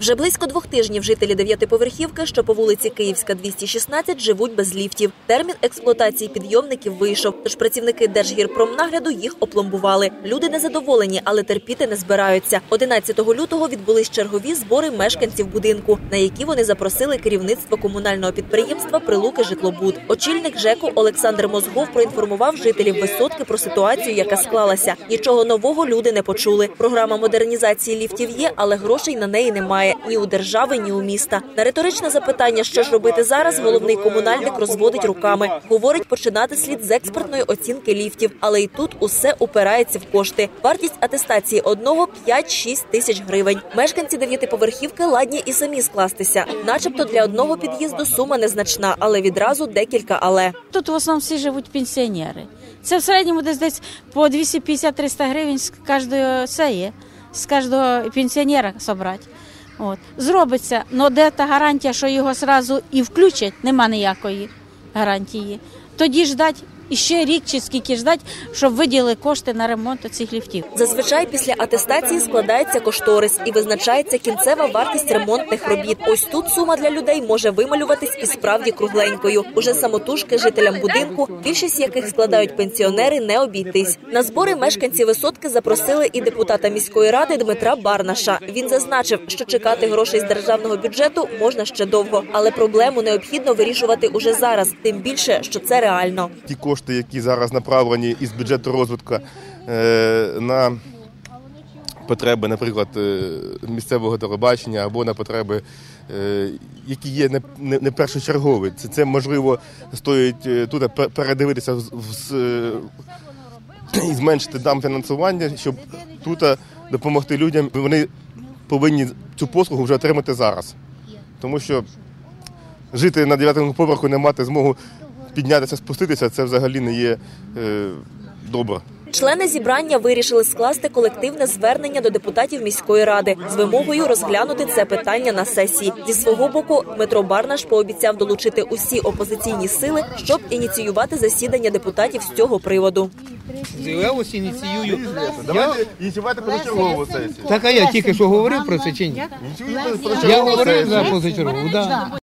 Вже близько двох тижнів жителі дев'ятиповерхівки, що по вулиці Київська, 216, живуть без ліфтів. Термін експлуатації підйомників вийшов, тож працівники Держгірпромнагляду їх опломбували. Люди незадоволені, але терпіти не збираються. 11 лютого відбулись чергові збори мешканців будинку, на які вони запросили керівництво комунального підприємства Прилуки Житлобуд. Очільник ЖЕКу Олександр Мозгов проінформував жителів висотки про ситуацію, яка склалася. Нічого нового люди не почули. Програма модернізації ліфтів є, але грошей на неї немає ні у держави, ні у міста. На риторичне запитання, що ж робити зараз, головний комунальник розводить руками. Говорить, починати слід з експертної оцінки ліфтів, але і тут усе упирається в кошти. Вартість атестації одного 5-6 тисяч гривень. Мешканці дев'ятиповерхівки ладні і самі скластися, начебто для одного під'їзду сума незначна, але відразу декілька але. Тут в основному всі живуть пенсіонери. Це в середньому десь десь по 250-300 гривень з кожного це з кожного пенсіонера собрати. От. Зробиться, але де та гарантія, що його зразу і включать, нема ніякої гарантії. Тоді ждать іще рік чи скільки ждать, щоб виділили кошти на ремонт цих ліфтів. Зазвичай після атестації складається кошторис і визначається кінцева вартість ремонтних робіт. Ось тут сума для людей може вималюватись і справді кругленькою. Уже самотужки жителям будинку, більшість яких складають пенсіонери, не обійтись. На збори мешканці висотки запросили і депутата міської ради Дмитра Барнаша. Він зазначив, що чекати грошей з державного бюджету можна ще довго, але проблему необхідно вирішувати уже зараз, тим більше, що це реально. Кошти, які зараз направлені із бюджету розвитку е, на потреби, наприклад, е, місцевого телебачення або на потреби, е, які є не, першочергові. Це, це можливо стоїть тут пе- передивитися і зменшити там фінансування, щоб тут допомогти людям. Вони повинні цю послугу вже отримати зараз. Тому що жити на 9 поверху, не мати змогу піднятися, спуститися, це взагалі не є е, добре. Члени зібрання вирішили скласти колективне звернення до депутатів міської ради з вимогою розглянути це питання на сесії. Зі свого боку, Дмитро Барнаш пообіцяв долучити усі опозиційні сили, щоб ініціювати засідання депутатів з цього приводу. Я ось ініціюю. Я, ініціювати позачергову сесію. так а я тільки що говорив про це чи ні? Я говорив за позачергову, да.